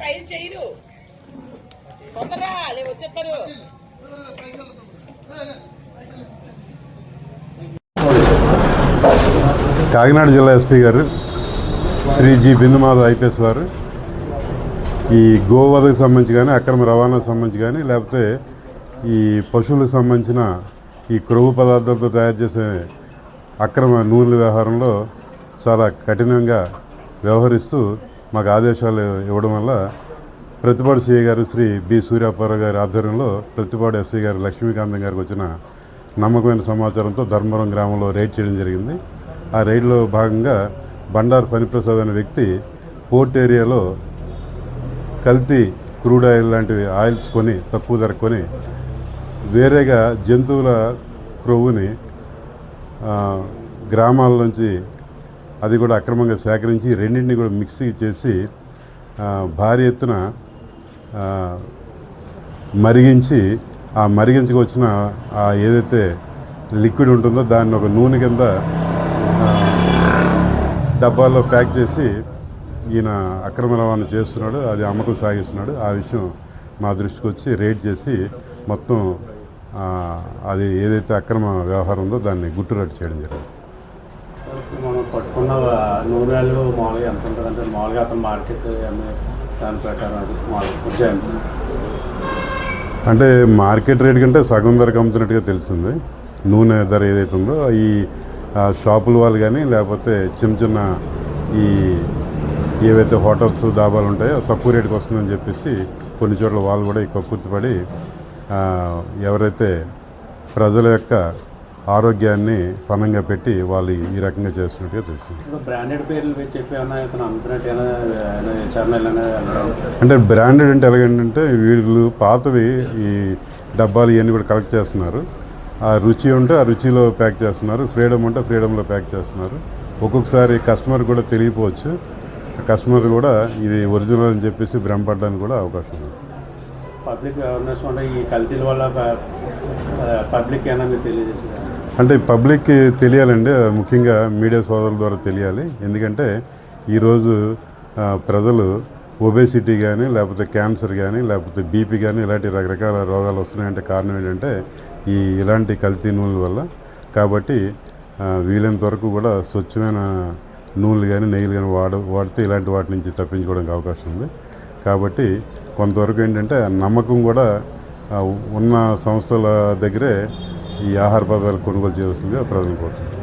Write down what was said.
పైరు చేయరు. తొందరగా లేవు చెప్పారు కాకినాడ జిల్లా ఎస్పీ గారు శ్రీ జి బిందుమాధవ్ ఐపీఎస్ వారు ఈ గోవధకు సంబంధించి కానీ అక్రమ రవాణాకు సంబంధించి కానీ లేకపోతే ఈ పశువులకు సంబంధించిన ఈ క్రొవ్వు పదార్థాలతో తయారు చేసే అక్రమ నూనెల వ్యవహారంలో చాలా కఠినంగా వ్యవహరిస్తూ మాకు ఆదేశాలు ఇవ్వడం వల్ల ప్రతిపాడు సిఐ గారు శ్రీ బి సూర్యాపారావు గారి ఆధ్వర్యంలో ప్రతిపాడు ఎస్ఐ గారు లక్ష్మీకాంతం గారికి వచ్చిన నమ్మకమైన సమాచారంతో ధర్మవరం గ్రామంలో రైడ్ చేయడం జరిగింది. ఆ రైడ్లో భాగంగా బండారు ఫణిప్రసాద్ అనే వ్యక్తి పోర్ట్ ఏరియాలో కల్తీ క్రూడ్ ఆయిల్ లాంటివి ఆయిల్స్ కొని తక్కువ ధర కొని వేరేగా జంతువుల క్రొవ్వుని గ్రామాల నుంచి అది కూడా అక్రమంగా సేకరించి రెండింటిని కూడా మిక్సీ చేసి భారీ ఎత్తున మరిగించి ఆ మరిగించుకు వచ్చిన ఆ ఏదైతే లిక్విడ్ ఉంటుందో దాన్ని ఒక నూనె కింద డబ్బాలో డబ్బాల్లో ప్యాక్ చేసి ఈయన అక్రమ రవాణా చేస్తున్నాడు అది అమ్మకం సాగిస్తున్నాడు. ఆ విషయం మా దృష్టికి వచ్చి రేట్ చేసి మొత్తం అది ఏదైతే అక్రమ వ్యవహారం ఉందో దాన్ని గుట్టురట్టు చేయడం జరిగింది. మనం పట్టుకున్న నూనెలు మామూలుగా ఎంత ఉంటుంది అంటే మామూలుగా అతను మార్కెట్ అమ్మే దాని ప్రకారం అది మామూలుగా అంటే మార్కెట్ రేట్ కంటే సగం ధరకు అమ్ముతున్నట్టుగా తెలిసింది నూనె ధర ఏదైతే ఉందో ఈ షాపుల వాళ్ళు కానీ లేకపోతే చిన్న చిన్న ఈ ఏవైతే హోటల్స్ డాబాలు ఉంటాయో తక్కువ రేటుకి వస్తుందని చెప్పేసి కొన్ని చోట్ల వాళ్ళు కూడా ఎక్కువ కూర్చుపడి ఎవరైతే ప్రజల యొక్క ఆరోగ్యాన్ని పణంగా పెట్టి వాళ్ళు ఈ రకంగా చేస్తున్నట్టుగా ఇప్పుడు బ్రాండెడ్ పేర్లు అంటే బ్రాండెడ్ అంటే ఎలాగంటే వీళ్ళు పాతవి ఈ డబ్బాలు ఇవన్నీ కూడా కలెక్ట్ చేస్తున్నారు. ఆ రుచి ఉంటే ఆ రుచిలో ప్యాక్ చేస్తున్నారు. ఫ్రీడమ్ ఉంటే ఫ్రీడంలో ప్యాక్ చేస్తున్నారు. ఒక్కొక్కసారి కస్టమర్ కూడా తెలియపోవచ్చు. కస్టమర్ కూడా ఇది ఒరిజినల్ అని చెప్పేసి భ్రమపడడానికి కూడా అవకాశం ఉంది. పబ్లిక్ అవేర్నెస్ ఈ కల్తీల వల్ల పబ్లిక్ ఏమైనా మీరు తెలియజేసింది అంటే పబ్లిక్కి తెలియాలండి ముఖ్యంగా మీడియా సోదరుల ద్వారా తెలియాలి. ఎందుకంటే ఈరోజు ప్రజలు ఒబేసిటీ కానీ లేకపోతే క్యాన్సర్ కానీ లేకపోతే బీపీ కానీ ఇలాంటి రకరకాల రోగాలు వస్తున్నాయంటే కారణం ఏంటంటే ఈ ఇలాంటి కల్తీ నూనెల వల్ల. కాబట్టి వీలైనంత వరకు కూడా స్వచ్ఛమైన నూనెలు కానీ నెయ్యిలు కానీ వాడ వాడితే ఇలాంటి వాటి నుంచి తప్పించుకోవడానికి అవకాశం ఉంది. కాబట్టి కొంతవరకు ఏంటంటే నమ్మకం కూడా ఉన్న సంస్థల దగ్గరే ఈ ఆహార పదార్థాలు కొనుగోలు చేయాల్సిందిగా ప్రజలు కోరుతుంది